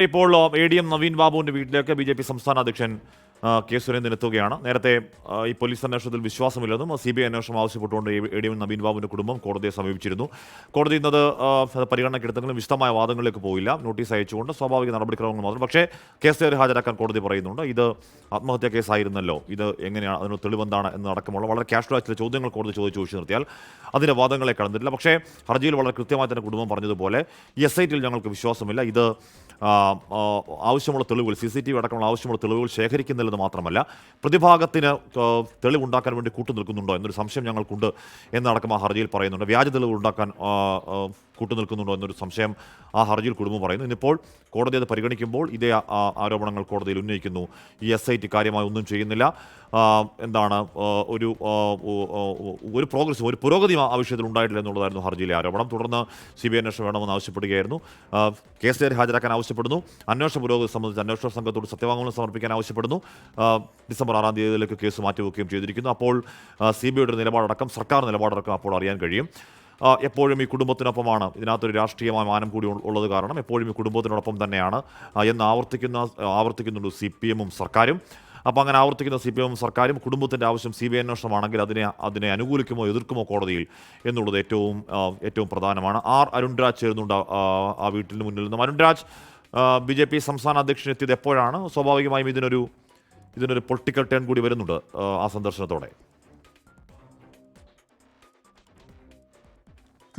ഇപ്പോൾ A D M Naveen ബാബുവിന്റെ വീട്ടിലേക്ക് ബി ജെ പി സംസ്ഥാന അധ്യക്ഷൻ കെ സുരേന്ദ്രൻ എത്തുകയാണ് നേരത്തെ ഈ പോലീസ് അന്വേഷണത്തിൽ വിശ്വാസമില്ലെന്നും സി ബി ഐ അന്വേഷണം ആവശ്യപ്പെട്ടുകൊണ്ട് എ ഡി എം നവീൻ ബാബുവിന്റെ കുടുംബം കോടതിയെ സമീപിച്ചിരുന്നു. കോടതി ഇന്നത് പരിഗണനയ്ക്കെടുത്തെങ്കിലും വിശദമായ വാദങ്ങളിലേക്ക് പോയില്ല. നോട്ടീസ് അയച്ചുകൊണ്ട് സ്വാഭാവിക നടപടിക്രമങ്ങൾ മാത്രം. പക്ഷേ കേസ് ഹാജരാക്കാൻ കോടതി പറയുന്നുണ്ട്. ഇത് ആത്മഹത്യാ കേസായിരുന്നല്ലോ. ഇത് എങ്ങനെയാണ് അതിന് തെളിവെന്താണ് എന്ന് അടക്കമുള്ള വളരെ കാഷ്വലായ ചില ചോദ്യങ്ങൾ കോടതി ചോദിച്ചു ചോദിച്ചു നിർത്തിയാൽ അതിന്റെ വാദങ്ങളെ കടന്നിട്ടില്ല. പക്ഷേ ഹർജിയിൽ വളരെ കൃത്യമായി തന്നെ കുടുംബം പറഞ്ഞതുപോലെ എസ് ഐ ടിയിൽ ഞങ്ങൾക്ക് വിശ്വാസമില്ല. ഇത് ആവശ്യമുള്ള തെളിവുകൾ സി സി ടി വി അടക്കമുള്ള ആവശ്യമുള്ള തെളിവുകൾ ശേഖരിക്കുന്നില്ലെന്ന് മാത്രമല്ല പ്രതിഭാഗത്തിന് തെളിവുണ്ടാക്കാൻ വേണ്ടി കൂട്ടുനിൽക്കുന്നുണ്ടോ എന്നൊരു സംശയം ഞങ്ങൾക്കുണ്ട് എന്നടക്കം ആ ഹർജിയിൽ പറയുന്നുണ്ട്. വ്യാജ തെളിവ് ഉണ്ടാക്കാൻ ആ, ആ, കൂട്ടുനിൽക്കുന്നുണ്ടോ എന്നൊരു സംശയം ആ ഹർജിയിൽ കുടുംബം പറയുന്നു. ഇന്നിപ്പോൾ കോടതി അത് പരിഗണിക്കുമ്പോൾ ഇതേ ആരോപണങ്ങൾ കോടതിയിൽ ഉന്നയിക്കുന്നു. ഈ എസ് ഐ ടി കാര്യമായി ഒന്നും ചെയ്യുന്നില്ല. എന്താണ് ഒരു ഒരു പ്രോഗ്രസ് ഒരു പുരോഗതി ആ വിഷയത്തിൽ ഉണ്ടായിട്ടില്ല എന്നുള്ളതായിരുന്നു ഹർജിയിലെ ആരോപണം. തുടർന്ന് സി ബി ഐ അന്വേഷണം വേണമെന്ന് ആവശ്യപ്പെടുകയായിരുന്നു. കേസ് ഹാജരാക്കാൻ ആവശ്യപ്പെടുന്നു. അന്വേഷണ പുരോഗതി സംബന്ധിച്ച് അന്വേഷണ സംഘത്തോട് സത്യവാങ്മൂലം സമർപ്പിക്കാൻ ആവശ്യപ്പെടുന്നു. ഡിസംബർ ആറാം തീയതിയിലേക്ക് കേസ് മാറ്റിവെക്കുകയും ചെയ്തിരിക്കുന്നു. അപ്പോൾ സി ബി ഐയുടെ നിലപാടടക്കം സർക്കാർ നിലപാടടക്കം അപ്പോൾ അറിയാൻ കഴിയും. എപ്പോഴും ഈ കുടുംബത്തിനൊപ്പമാണ്. ഇതിനകത്തൊരു രാഷ്ട്രീയമായ മാനം കൂടി ഉള്ളത് കാരണം എപ്പോഴും ഈ കുടുംബത്തിനോടൊപ്പം തന്നെയാണ്. എന്ന് ആവർത്തിക്കുന്ന ആവർത്തിക്കുന്നുണ്ട് സി പി എമ്മും സർക്കാരും. അപ്പോൾ അങ്ങനെ ആവർത്തിക്കുന്ന സി പി എം സർക്കാരും കുടുംബത്തിന്റെ ആവശ്യം സി ബി ഐ അന്വേഷണമാണെങ്കിൽ അതിനെ അതിനെ അനുകൂലിക്കുമോ എതിർക്കുമോ കോടതിയിൽ എന്നുള്ളത് ഏറ്റവും ഏറ്റവും പ്രധാനമാണ്. ആർ അരുൺരാജ് ചേരുന്നുണ്ട് ആ, വീട്ടിന് മുന്നിൽ നിന്നും. അരുൺരാജ് ബി ജെ പി സംസ്ഥാന അധ്യക്ഷൻ എത്തിയത് എപ്പോഴാണ്? സ്വാഭാവികമായും ഇതിനൊരു ഇതിനൊരു പൊളിറ്റിക്കൽ ടേൺ കൂടി വരുന്നുണ്ട് ആ സന്ദർശനത്തോടെ.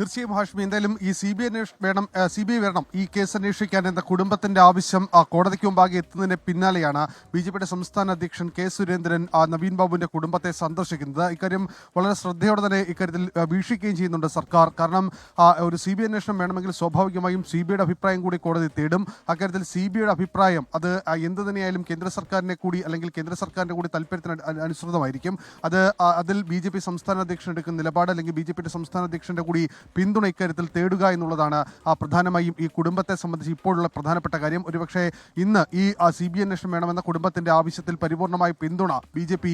തീർച്ചയായും ഹാഷ്മി എന്തായാലും ഈ സി ബി അന്വേഷണം വേണം സി ബി ഐ വേണം ഈ കേസ് അന്വേഷിക്കാൻ എന്ന കുടുംബത്തിന്റെ ആവശ്യം കോടതിക്ക് മുമ്പാകെ എത്തുന്നതിന് പിന്നാലെയാണ് ബി ജെ പിയുടെ സംസ്ഥാന അധ്യക്ഷൻ കെ സുരേന്ദ്രൻ നവീൻ ബാബുവിന്റെ കുടുംബത്തെ സന്ദർശിക്കുന്നത്. ഇക്കാര്യം വളരെ ശ്രദ്ധയോടെ തന്നെ ഇക്കാര്യത്തിൽ വീക്ഷിക്കുകയും ചെയ്യുന്നുണ്ട് സർക്കാർ. കാരണം ഒരു സി ബി അന്വേഷണം വേണമെങ്കിൽ സ്വാഭാവികമായും സി ബി ഐയുടെ അഭിപ്രായം കൂടി കോടതി തേടും. അക്കാര്യത്തിൽ സി ബി ഐയുടെ അഭിപ്രായം അത് എന്ത് തന്നെയായാലും കേന്ദ്ര സർക്കാരിനെ കൂടി അല്ലെങ്കിൽ കേന്ദ്ര സർക്കാരിന്റെ കൂടി താല്പര്യത്തിന് അനുസൃതമായിരിക്കും. അത് അതിൽ ബി ജെ പി സംസ്ഥാന അധ്യക്ഷൻ എടുക്കുന്ന നിലപാട് അല്ലെങ്കിൽ ബി ജെ പിയുടെ സംസ്ഥാന അധ്യക്ഷന്റെ കൂടി പിന്തുണ ഇക്കാര്യത്തിൽ തേടുക എന്നുള്ളതാണ് പ്രധാനമായും ഈ കുടുംബത്തെ സംബന്ധിച്ച് ഇപ്പോഴുള്ള പ്രധാനപ്പെട്ട കാര്യം. ഒരുപക്ഷെ ഇന്ന് ഈ സി ബി അന്വേഷണം വേണമെന്ന കുടുംബത്തിന്റെ ആവശ്യത്തിൽ പരിപൂർണമായി പിന്തുണ ബി ജെ പി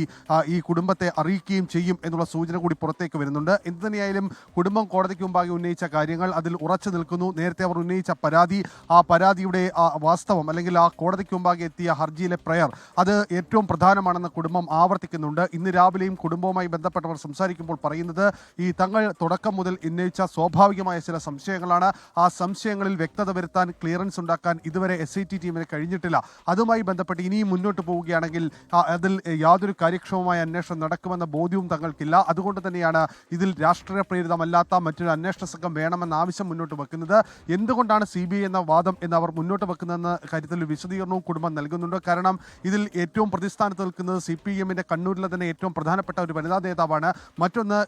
ഈ കുടുംബത്തെ അറിയിക്കുകയും ചെയ്യും എന്നുള്ള സൂചന കൂടി പുറത്തേക്ക് വരുന്നുണ്ട്. എന്ത് തന്നെയായാലും കുടുംബം കോടതിക്ക് മുമ്പാകെ ഉന്നയിച്ച കാര്യങ്ങൾ അതിൽ ഉറച്ചു നിൽക്കുന്നു. നേരത്തെ അവർ ഉന്നയിച്ച പരാതി ആ പരാതിയുടെ വാസ്തവം അല്ലെങ്കിൽ ആ കോടതിക്ക് മുമ്പാകെ എത്തിയ ഹർജിയിലെ പ്രയർ അത് ഏറ്റവും പ്രധാനമാണെന്ന് കുടുംബം ആവർത്തിക്കുന്നുണ്ട്. ഇന്ന് രാവിലെയും കുടുംബവുമായി ബന്ധപ്പെട്ടവർ സംസാരിക്കുമ്പോൾ പറയുന്നത് ഈ തങ്ങൾ തുടക്കം മുതൽ ഉന്നയിച്ച സ്വാഭാവികമായ ചില സംശയങ്ങളാണ്. ആ സംശയങ്ങളിൽ വ്യക്തത വരുത്താൻ ക്ലിയറൻസ് ഉണ്ടാക്കാൻ ഇതുവരെ എസ് ഐ ടി ടീമിന് കഴിഞ്ഞിട്ടില്ല. അതുമായി ബന്ധപ്പെട്ട് ഇനിയും മുന്നോട്ട് പോവുകയാണെങ്കിൽ അതിൽ യാതൊരു കാര്യക്ഷമമായ അന്വേഷണം നടക്കുമെന്ന ബോധ്യവും തങ്ങൾക്കില്ല. അതുകൊണ്ട് തന്നെയാണ് ഇതിൽ രാഷ്ട്രീയ പ്രേരിതമല്ലാത്ത മറ്റൊരു അന്വേഷണ സംഘം വേണമെന്ന ആവശ്യം മുന്നോട്ട് വെക്കുന്നത്. എന്തുകൊണ്ടാണ് സി എന്ന വാദം എന്ന് അവർ മുന്നോട്ട് വെക്കുന്നതെന്ന കാര്യത്തിൽ വിശദീകരണവും കുടുംബം നൽകുന്നുണ്ട്. കാരണം ഇതിൽ ഏറ്റവും പ്രതിസ്ഥാനത്ത് നിൽക്കുന്നത് സി പി എമ്മിന്റെ കണ്ണൂരിലെ തന്നെ ഏറ്റവും പ്രധാനപ്പെട്ട ഒരു വനിതാ നേതാവാണ്. മറ്റൊന്ന്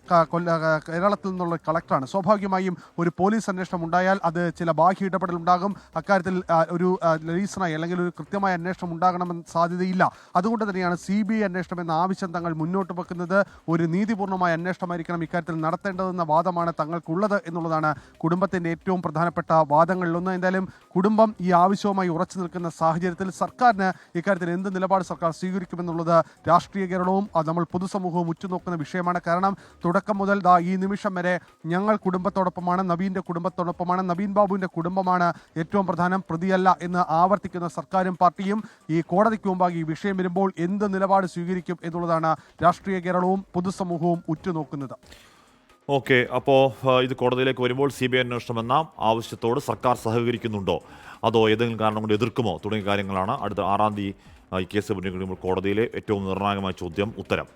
കേരളത്തിൽ നിന്നുള്ള കളക്ടറാണ്. സ്വാഭാവികമായും ഒരു പോലീസ് അന്വേഷണം ഉണ്ടായാൽ അത് ചില ബാഹ്യ ഇടപെടൽ ഉണ്ടാകും. അക്കാര്യത്തിൽ ഒരു റീസണായി അല്ലെങ്കിൽ ഒരു കൃത്യമായ അന്വേഷണം ഉണ്ടാകണമെന്ന് സാധ്യതയില്ല. അതുകൊണ്ട് തന്നെയാണ് സി ബി ഐ അന്വേഷണം എന്ന ആവശ്യം തങ്ങൾ മുന്നോട്ട് വെക്കുന്നത് ഒരു നീതിപൂർണമായ അന്വേഷണമായിരിക്കണം ഇക്കാര്യത്തിൽ നടത്തേണ്ടതെന്ന വാദമാണ് തങ്ങൾക്കുള്ളത് എന്നുള്ളതാണ് കുടുംബത്തിന്റെ ഏറ്റവും പ്രധാനപ്പെട്ട വാദങ്ങളിലൊന്ന് എന്തായാലും കുടുംബം ഈ ആവശ്യവുമായി ഉറച്ചു നിൽക്കുന്ന സാഹചര്യത്തിൽ സർക്കാരിന് ഇക്കാര്യത്തിൽ എന്ത് നിലപാട് സർക്കാർ സ്വീകരിക്കുമെന്നുള്ളത് രാഷ്ട്രീയ കേരളവും നമ്മൾ പൊതുസമൂഹവും ഉറ്റുനോക്കുന്ന വിഷയമാണ്. കാരണം തുടക്കം മുതൽ ദാ ഈ നിമിഷം വരെ ഞങ്ങൾ കുടുംബത്തോടൊപ്പമാണ് നവീന്റെ കുടുംബത്തോടൊപ്പമാണ് നവീൻ ബാബുവിന്റെ കുടുംബമാണ് ഏറ്റവും പ്രധാനം. പ്രതിയല്ല എന്ന് ആവർത്തിക്കുന്ന സർക്കാരും പാർട്ടിയും ഈ കോടതിക്ക് മുമ്പാകെ ഈ വിഷയം വരുമ്പോൾ എന്ത് നിലപാട് സ്വീകരിക്കും എന്നുള്ളതാണ് രാഷ്ട്രീയ കേരളവും പൊതുസമൂഹവും ഉറ്റുനോക്കുന്നത്. ഓക്കെ അപ്പോൾ ഇത് കോടതിയിലേക്ക് വരുമ്പോൾ സി ബി ഐ അന്വേഷണം എന്ന ആവശ്യത്തോട് സർക്കാർ സഹകരിക്കുന്നുണ്ടോ? അതോ ഏതെങ്കിലും കാരണം കൊണ്ട് എതിർക്കുമോ? തുടങ്ങിയ കാര്യങ്ങളാണ് അടുത്ത ആറാം തീയതി ഈ കേസ് പരിഗണിക്കുമ്പോൾ കോടതിയിലെ ഏറ്റവും നിർണായകമായ ചോദ്യം ഉത്തരം.